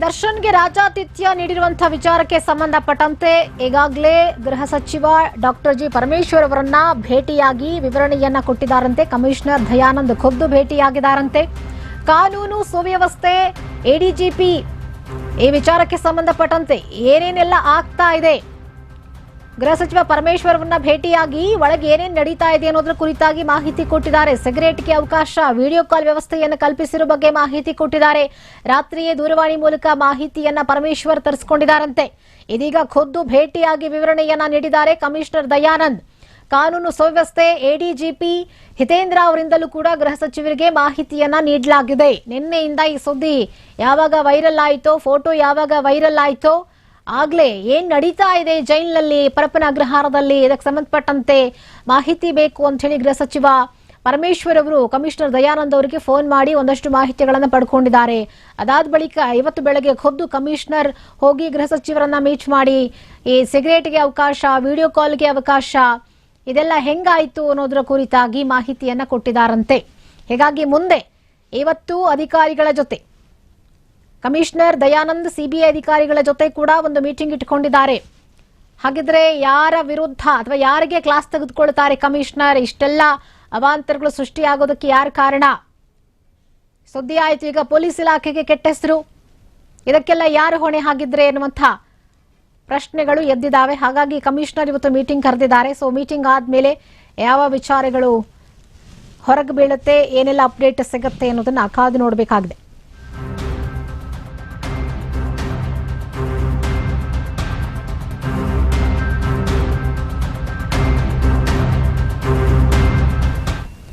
ದರ್ಶನ್ಗೆ ರಾಜಾತಿಥ್ಯ ನೀಡಿರುವಂತಹ ವಿಚಾರಕ್ಕೆ ಸಂಬಂಧಪಟ್ಟಂತೆ ಈಗಾಗಲೇ ಗೃಹ ಸಚಿವ ಡಾಕ್ಟರ್ ಜಿ ಪರಮೇಶ್ವರ್ ಅವರನ್ನ ಭೇಟಿಯಾಗಿ ವಿವರಣೆಯನ್ನ ಕೊಟ್ಟಿದ್ದಾರಂತೆ. ಕಮಿಷನರ್ ದಯಾನಂದ್ ಖುದ್ದು ಭೇಟಿಯಾಗಿದ್ದಾರಂತೆ. ಕಾನೂನು ಸುವ್ಯವಸ್ಥೆ ಎಡಿಜಿಪಿ ಈ ವಿಚಾರಕ್ಕೆ ಸಂಬಂಧಪಟ್ಟಂತೆ ಏನೇನೆಲ್ಲ ಆಗ್ತಾ ಇದೆ? ಗೃಹ ಸಚಿವ ಪರಮೇಶ್ವರ್ ಭೇಟಿಯಾಗಿ ಒಳಗೆ ಏನೇನು ನಡೀತಾ ಇದೆ ಅನ್ನೋದ್ರ ಕುರಿತಾಗಿ ಮಾಹಿತಿ ಕೊಟ್ಟಿದ್ದಾರೆ. ಸಿಗರೇಟ್ಗೆ ಅವಕಾಶ, ವಿಡಿಯೋ ಕಾಲ್ ವ್ಯವಸ್ಥೆಯನ್ನು ಕಲ್ಪಿಸಿರುವ ಬಗ್ಗೆ ಮಾಹಿತಿ ಕೊಟ್ಟಿದ್ದಾರೆ. ರಾತ್ರಿಯೇ ದೂರವಾಣಿ ಮೂಲಕ ಮಾಹಿತಿಯನ್ನ ಪರಮೇಶ್ವರ್ ತರಿಸಿಕೊಂಡಿದ್ದಾರಂತೆ. ಇದೀಗ ಖುದ್ದು ಭೇಟಿಯಾಗಿ ವಿವರಣೆಯನ್ನ ನೀಡಿದ್ದಾರೆ ಕಮಿಷನರ್ ದಯಾನಂದ್. ಕಾನೂನು ಸುವ್ಯವಸ್ಥೆ ಎಡಿಜಿಪಿ ಹಿತೇಂದ್ರ ಅವರಿಂದಲೂ ಕೂಡ ಗೃಹ ಸಚಿವರಿಗೆ ಮಾಹಿತಿಯನ್ನ ನೀಡಲಾಗಿದೆ. ನಿನ್ನೆಯಿಂದ ಈ ಸುದ್ದಿ ಯಾವಾಗ ವೈರಲ್ ಆಯಿತೋ, ಫೋಟೋ ಯಾವಾಗ ವೈರಲ್ ಆಯಿತೋ ಆಗ್ಲೇ ಏನ್ ನಡೀತಾ ಇದೆ ಜೈಲಿನಲ್ಲಿ ಪರಪ್ಪನ ಅಗ್ರಹಾರದಲ್ಲಿ ಇದಕ್ಕೆ ಸಂಬಂಧಪಟ್ಟಂತೆ ಮಾಹಿತಿ ಬೇಕು ಅಂತ ಹೇಳಿ ಗೃಹ ಸಚಿವ ಪರಮೇಶ್ವರ್ ಅವರು ಕಮಿಷನರ್ ದಯಾನಂದ್ ಅವರಿಗೆ ಫೋನ್ ಮಾಡಿ ಒಂದಷ್ಟು ಮಾಹಿತಿಗಳನ್ನು ಪಡ್ಕೊಂಡಿದ್ದಾರೆ. ಅದಾದ ಬಳಿಕ ಇವತ್ತು ಬೆಳಗ್ಗೆ ಖುದ್ದು ಕಮಿಷನರ್ ಹೋಗಿ ಗೃಹ ಸಚಿವರನ್ನ ಮೀಟ್ ಮಾಡಿ, ಈ ಸಿಗರೇಟ್ಗೆ ಅವಕಾಶ, ವಿಡಿಯೋ ಕಾಲ್ಗೆ ಅವಕಾಶ, ಇದೆಲ್ಲ ಹೆಂಗಾಯ್ತು ಅನ್ನೋದರ ಕುರಿತಾಗಿ ಮಾಹಿತಿಯನ್ನ ಕೊಟ್ಟಿದ್ದಾರಂತೆ. ಹೀಗಾಗಿ ಮುಂದೆ, ಇವತ್ತು ಅಧಿಕಾರಿಗಳ ಜೊತೆ ಕಮಿಷನರ್ ದಯಾನಂದ್ ಸಿಬಿಐ ಅಧಿಕಾರಿಗಳ ಜೊತೆ ಕೂಡ ಒಂದು ಮೀಟಿಂಗ್ ಇಟ್ಕೊಂಡಿದ್ದಾರೆ. ಹಾಗಿದ್ರೆ ಯಾರ ವಿರುದ್ಧ ಅಥವಾ ಯಾರಿಗೆ ಕ್ಲಾಸ್ ತೆಗೆದುಕೊಳ್ತಾರೆ ಕಮಿಷನರ್? ಇಷ್ಟೆಲ್ಲ ಅವಾಂತರಗಳು ಸೃಷ್ಟಿಯಾಗೋದಕ್ಕೆ ಯಾರ ಕಾರಣ? ಸುದ್ದಿ ಆಯಿತು, ಈಗ ಪೊಲೀಸ್ ಇಲಾಖೆಗೆ ಕೆಟ್ಟ ಹೆಸರು. ಇದಕ್ಕೆಲ್ಲ ಯಾರು ಹೊಣೆ ಹಾಗಿದ್ರೆ ಎನ್ನುವಂಥ ಪ್ರಶ್ನೆಗಳು ಎದ್ದಿದ್ದಾವೆ ಹಾಗಾಗಿ ಕಮಿಷನರ್ ಇವತ್ತು ಮೀಟಿಂಗ್ ಕರೆದಿದ್ದಾರೆ. ಸೊ ಮೀಟಿಂಗ್ ಆದ್ಮೇಲೆ ಯಾವ ವಿಚಾರಗಳು ಹೊರಗೆ ಬೀಳುತ್ತೆ, ಏನೆಲ್ಲ ಅಪ್ಡೇಟ್ ಸಿಗುತ್ತೆ ಅನ್ನೋದನ್ನ ಕಾದು ನೋಡಬೇಕಾಗಿದೆ.